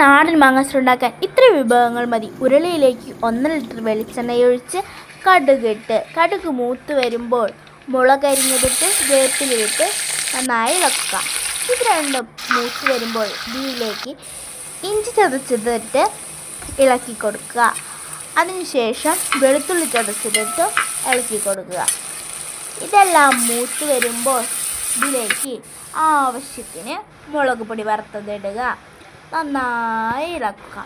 നാടൻ മാങ്ങാസ്റ്റർ ഉണ്ടാക്കാൻ ഇത്ര വിഭവങ്ങൾ മതി. ഉരുളിയിലേക്ക് ഒന്നര ലിറ്റർ വെളിച്ചെണ്ണയൊഴിച്ച് കടുകിട്ട് കടുക് മൂത്ത് വരുമ്പോൾ മുളകരിഞ്ഞതിട്ട് വേപ്പിലിട്ട് നന്നായി വെക്കുക ഇത് രണ്ടും മൂത്ത് വരുമ്പോൾ ഇതിലേക്ക് ഇഞ്ചി ചതച്ചതിട്ട് ഇളക്കി കൊടുക്കുക. അതിനുശേഷം വെളുത്തുള്ളി ചതച്ചതിട്ട് ഇളക്കി കൊടുക്കുക. ഇതെല്ലാം മൂത്ത് വരുമ്പോൾ ഇതിലേക്ക് ആവശ്യത്തിന് മുളക് പൊടി വറുത്തതിടുക. നന്നായി ഇളക്കുക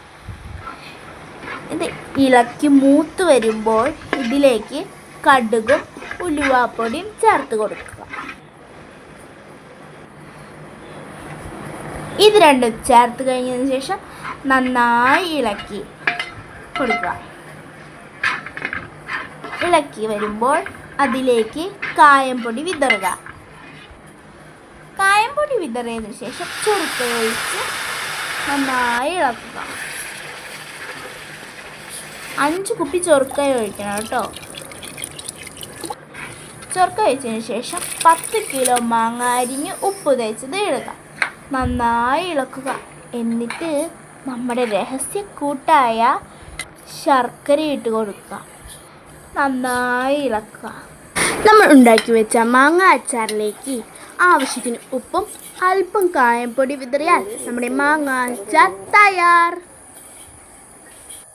ഇത് ഇളക്കി മൂത്ത് വരുമ്പോൾ ഇതിലേക്ക് കടുകും ഉലുവാപ്പൊടിയും ചേർത്ത് കൊടുക്കുക. ഇത് രണ്ടും ചേർത്ത് കഴിഞ്ഞതിന് ശേഷം നന്നായി ഇളക്കി കൊടുക്കുക. ഇളക്കി വരുമ്പോൾ അതിലേക്ക് കായംപൊടി വിതറുക. കായംപൊടി വിതറിയതിനു ശേഷം ചുരുക്ക ഒഴിച്ച് നന്നായി ഇളക്കുക. അഞ്ച് കുപ്പി ചൊറുക്കായി ഒഴിക്കണം കേട്ടോ. ചൊറുക്ക ഒഴിച്ചതിന് ശേഷം പത്ത് കിലോ മാങ്ങ അരിഞ്ഞ് ഉപ്പ് തേച്ചത് ഇടുക. നന്നായി ഇളക്കുക. എന്നിട്ട് നമ്മുടെ രഹസ്യ കൂട്ടായ ശർക്കര ഇട്ട് കൊടുക്കുക. നന്നായി ഇളക്കുക. നമ്മൾ ഉണ്ടാക്കി വെച്ച മാങ്ങ അച്ചാറിലേക്ക് ആവശ്യത്തിന് ഉപ്പും അല്പം കായംപൊടി വിതറിയാൽ നമ്മുടെ മാങ്ങ തയ്യാർ.